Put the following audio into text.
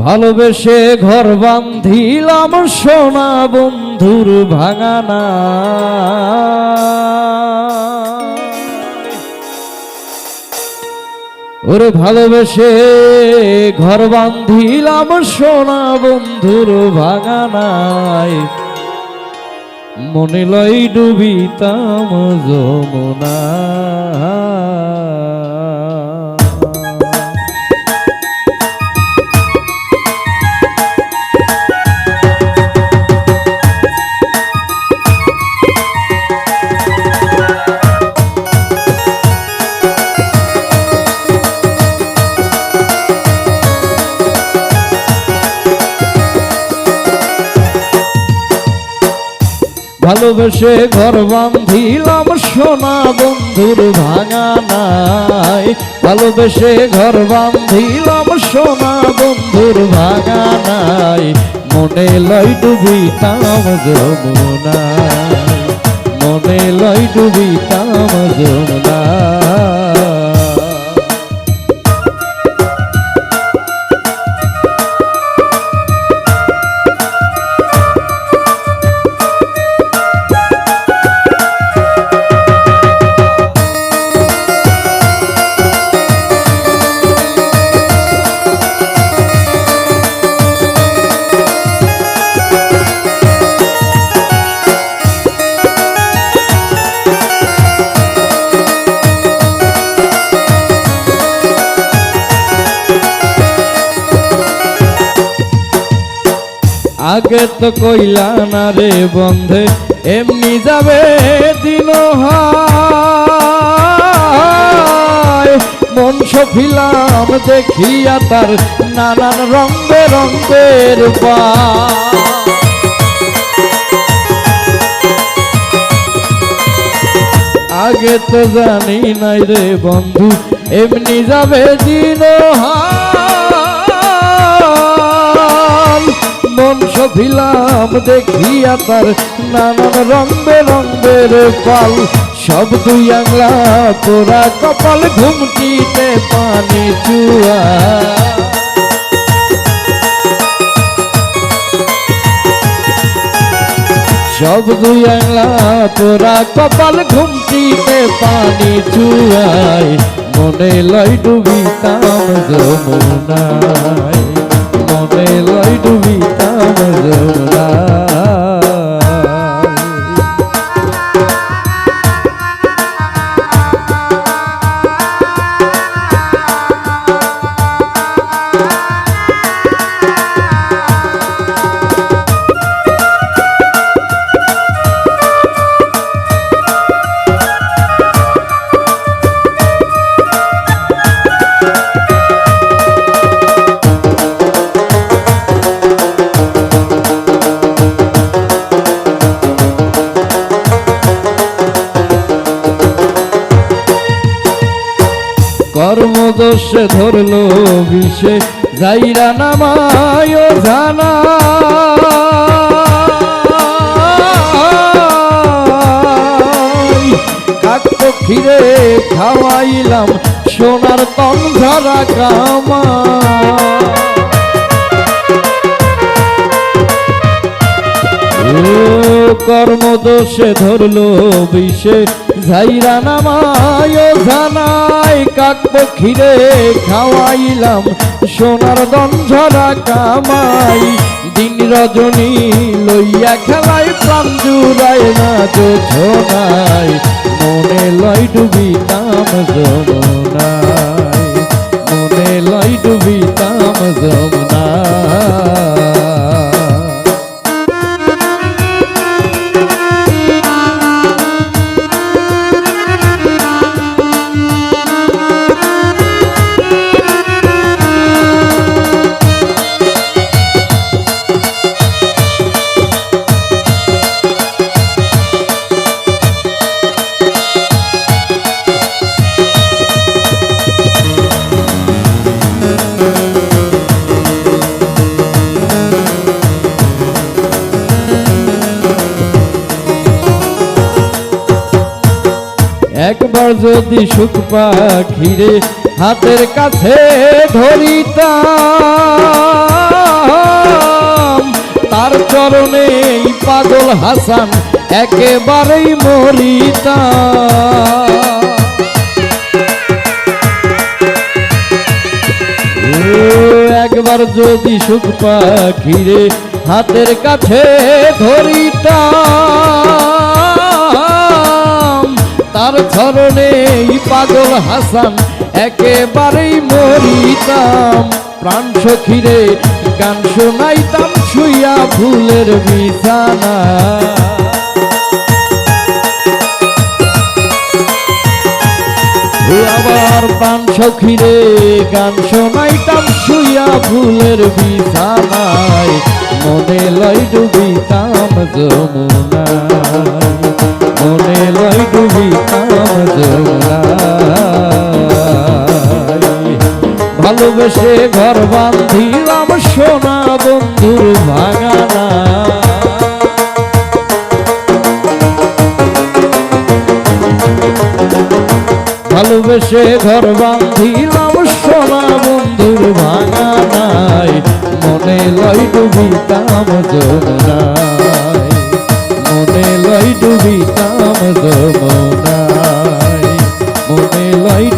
ভালোবেসে ঘর বান্ধিলাম সোনা বন্ধুর ভাঙানা ওরে ভালোবেসে ঘর বান্ধিলাম সোনা বন্ধুর ভাঙানায় মনে লই ডুবিতাম যমুনা। ভালোবেসে ঘর বান্ধিলাম সোনা বন্ধুর ভাঙা নাই। ভালোবেসে ঘর বান্ধিলাম সোনা বন্ধুর ভাঙা নাই। মনে লই ডুবিতাম যমুনা। মনে লই ডুবিতাম যমুনায় আগে তো কইলা না রে বন্ধে, এমনি যাবে দিন মন সফিলাম দেখিয়া তার নানান রং বেরঙ্গের পা আগে তো জানি নাই রে বন্ধু, এমনি যাবে দিন হাল সফিলাম দেখিয়া তার নানান রং বেরঙ্গের পাল। সব দুই আংলা তোরা কপাল ঘুমটিতে পানি চুয়া। সব দুই আংলা তোরা কপাল ঘুমটিতে পানি চুয়ায়। মনে লয় ডুবিতাম যমুনায়। মনে লয় ডুবিতাম যমুনায় কর্মদোষে ধরলো বিষে যাইরা নামায় জানা। কাক পক্ষীরে খাওয়াইলাম সোনার তন ঝরা কামা কর্মদোষে ধরলো বিষে। ঝাইরা নামায় জানাই কাক পক্ষীরে খাওয়াইলাম। সোনার দঞ্ঝরা কামাই, দিন রজনী লইয়া খেলাই প্রাণ জুড়ায় না যোছনায় মনে লয় ডুবিতাম যমুনায়, মনে লয় ডুবিতাম যমুনায়। একবার যদি সুখ পাখিরে হাতের কাছে ধরিতাম, তার চরণে পাগল হাসান একেবারেই মরিতাম। একবার যদি সুখ পাখিরে হাতের কাছে ধরিতাম ধরনে পাগল হাসান, একেবারেই মরিতাম। প্রাণ সখীরে, গান শোনাইতাম, শুইয়া ফুলের বিছানা। ও আবার প্রাণ সখীরে, গান শোনাইতাম, শুইয়া ফুলের বিছানায়। মনে লয় ডুবিতাম যমুনায়। মনে লয় ডুবিতাম ভালোবেসে ঘর বান্ধিলাম সোনা বন্ধুর ভাঙানা ভালোবেসে ঘর বান্ধিলাম সোনা বন্ধুর ভাঙানায় মনে লয় ডুবিতাম যমুনায়। মনে লয় ডুবিতাম যমুনায়। মনে লয়